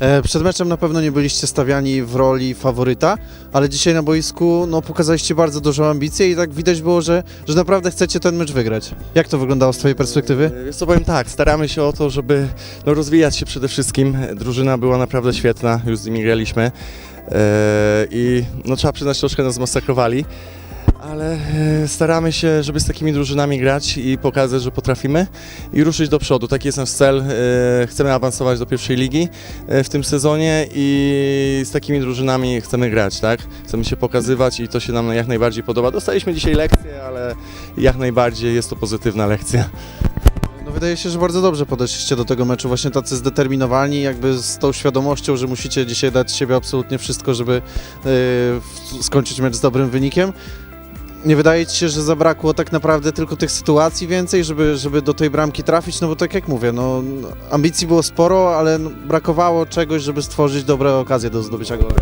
E, Przed meczem na pewno nie byliście stawiani w roli faworyta, ale dzisiaj na boisku no, pokazaliście bardzo dużą ambicję i tak widać było, że, że naprawdę chcecie ten mecz wygrać. Jak to wyglądało z Twojej perspektywy? E, Wiesz co, powiem tak, staramy się o to, żeby no, rozwijać się przede wszystkim. Drużyna była naprawdę świetna, już z nimi graliśmy e, i no, trzeba przyznać, troszkę nas zmasakrowali, ale e, staramy się, żeby z takimi drużynami grać i pokazać, że potrafimy i ruszyć do przodu. Taki jest nasz cel. E, chcemy awansować do pierwszej ligi e, w tym sezonie i z takimi drużynami chcemy grać, tak? Chcemy się pokazywać i to się nam jak najbardziej podoba. Dostaliśmy dzisiaj lekcję, ale jak najbardziej jest to pozytywna lekcja. No, wydaje się, że bardzo dobrze podeszliście do tego meczu, właśnie tacy zdeterminowani, jakby z tą świadomością, że musicie dzisiaj dać siebie absolutnie wszystko, żeby w- skończyć mecz z dobrym wynikiem. Nie wydaje Ci się, że zabrakło tak naprawdę tylko tych sytuacji więcej, żeby, żeby do tej bramki trafić? No bo tak jak mówię, no, ambicji było sporo, ale no, brakowało czegoś, żeby stworzyć dobre okazje do zdobycia gola.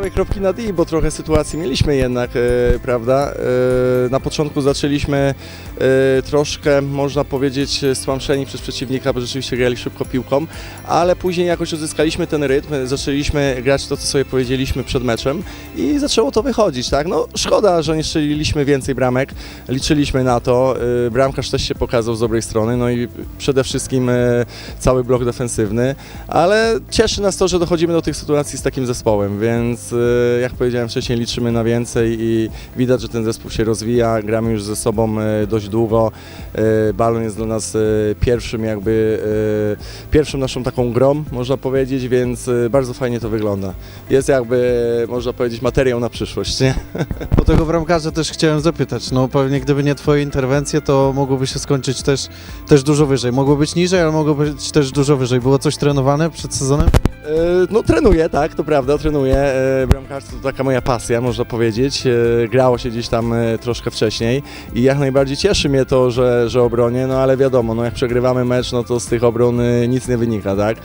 Przysłowiowej kropki nad i, bo trochę sytuacji mieliśmy jednak, e, prawda? E, na początku zaczęliśmy e, troszkę, można powiedzieć, stłamszeni przez przeciwnika, bo rzeczywiście grali szybko piłką, ale później jakoś odzyskaliśmy ten rytm, zaczęliśmy grać to, co sobie powiedzieliśmy przed meczem i zaczęło to wychodzić, tak? No szkoda, że nie strzeliliśmy więcej bramek, liczyliśmy na to, e, bramkarz też się pokazał z dobrej strony, no i przede wszystkim e, cały blok defensywny, ale cieszy nas to, że dochodzimy do tych sytuacji z takim zespołem, więc e, jak powiedziałem wcześniej, liczymy na więcej i widać, że ten zespół się rozwija, gramy już ze sobą e, dość długo, E, balon jest dla nas pierwszym jakby, pierwszą naszą taką grą, można powiedzieć, więc bardzo fajnie to wygląda. Jest jakby, można powiedzieć, materiał na przyszłość, nie? O tego bramkarza też chciałem zapytać. No pewnie gdyby nie Twoje interwencje, to mogłoby się skończyć też, też dużo wyżej. Mogło być niżej, ale mogło być też dużo wyżej. Było coś trenowane przed sezonem? E, No trenuję, tak, to prawda, trenuję. E, Bramkarstwo to taka moja pasja, można powiedzieć. E, Grało się gdzieś tam troszkę wcześniej i jak najbardziej cieszy mnie to, że, że obronię, no ale wiadomo, no jak przegrywamy mecz, no to z tych obron nic nie wynika, tak.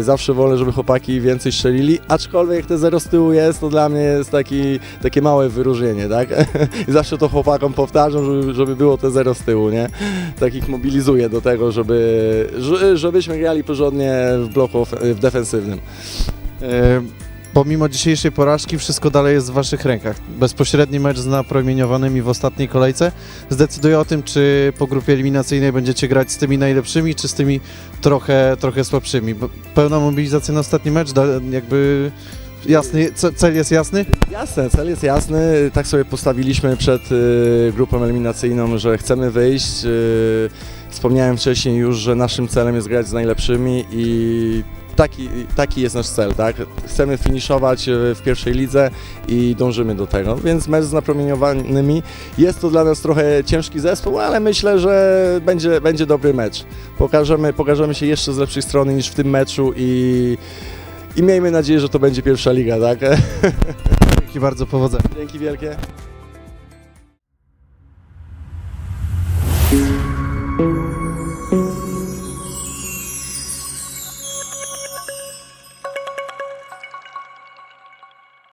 Zawsze wolę, żeby chłopaki więcej strzelili, aczkolwiek jak te zero z tyłu jest, to dla mnie jest taki, takie małe wyróżnienie, tak. I zawsze to chłopakom powtarzam, żeby, żeby było te zero z tyłu, nie. Tak ich mobilizuję do tego, żeby, że- żebyśmy grali porządnie w bloku, w defensywnym. E, Pomimo dzisiejszej porażki wszystko dalej jest w Waszych rękach. Bezpośredni mecz z napromieniowanymi w ostatniej kolejce zdecyduje o tym, czy po grupie eliminacyjnej będziecie grać z tymi najlepszymi, czy z tymi trochę, trochę słabszymi. Bo Pełna mobilizacja na ostatni mecz, jakby jasny, ce- cel jest jasny? Jasne, cel jest jasny. Tak sobie postawiliśmy przed y, grupą eliminacyjną, że chcemy wyjść. Y, wspomniałem wcześniej już, że naszym celem jest grać z najlepszymi i taki, taki jest nasz cel, tak? Chcemy finiszować y, w pierwszej lidze i dążymy do tego. Więc mecz z napromieniowanymi jest to dla nas trochę ciężki zespół, ale myślę, że będzie, będzie dobry mecz. Pokażemy, pokażemy się jeszcze z lepszej strony niż w tym meczu i, i miejmy nadzieję, że to będzie pierwsza liga, tak? Dzięki bardzo, powodzenia. Dzięki wielkie.